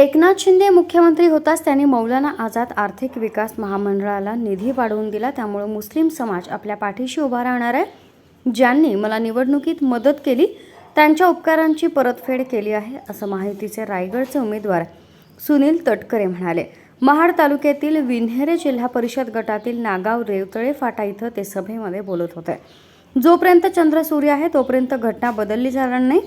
एकनाथ शिंदे मुख्यमंत्री होताच त्यांनी मौलाना आझाद आर्थिक विकास महामंडळाला निधी वाढवून दिला. त्यामुळे मुस्लिम समाज आपल्या पाठीशी उभा राहणार आहे. ज्यांनी मला निवडणुकीत मदत केली त्यांच्या उपकारांची परतफेड केली आहे असं माहितीचे रायगडचे उमेदवार सुनील तटकरे म्हणाले. महाड तालुक्यातील विन्हेरे जिल्हा परिषद गटातील नागाव रेवतळे फाटा इथं ते सभेमध्ये बोलत होते. जोपर्यंत चंद्र सूर्य आहे तोपर्यंत घटना बदलली जाणार नाही.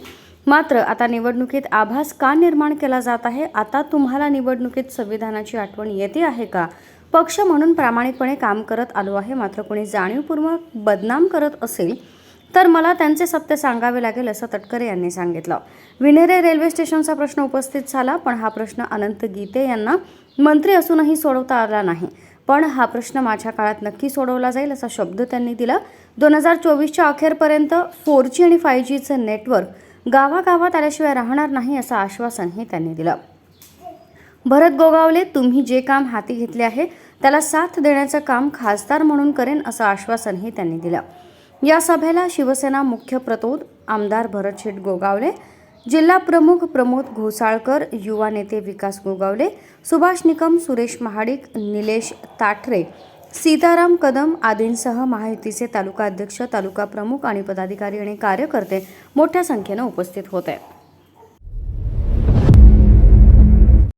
मात्र आता निवडणुकीत आभास का निर्माण केला जात आहे? आता तुम्हाला निवडणुकीत संविधानाची आठवण येते आहे का? पक्ष म्हणून प्रामाणिकपणे काम करत आलो आहे मात्र कोणी जाणीवपूर्वक बदनाम करत असेल तर मला त्यांचे सत्य सांगावे लागेल असं तटकरे यांनी सांगितलं. विनेरे रेल्वे स्टेशनचा प्रश्न उपस्थित झाला पण हा प्रश्न अनंत गीते यांना मंत्री असूनही सोडवता आला नाही. पण हा प्रश्न माझ्या काळात नक्की सोडवला जाईल असा शब्द त्यांनी दिला. दोन हजार चोवीसच्या अखेरपर्यंत फोर जी आणि फाय जीचं नेटवर्क गावागावात आल्याशिवाय राहणार नाही असं आश्वासनही त्यांनी दिलं. भरत गोगावले तुम्ही जे काम हाती घेतले आहे त्याला साथ देण्याचं काम खासदार म्हणून करेन असं आश्वासनही त्यांनी दिलं. या सभेला शिवसेना मुख्य प्रतोद आमदार भरत शेठ गोगावले जिल्हा प्रमुख प्रमोद घोसाळकर युवा नेते विकास गोगावले सुभाष निकम सुरेश महाडिक निलेश ताठरे सीताराम कदम आदींसह महायुतीचे तालुका अध्यक्ष तालुका प्रमुख आणि पदाधिकारी आणि कार्यकर्ते मोठ्या संख्येनं उपस्थित होते.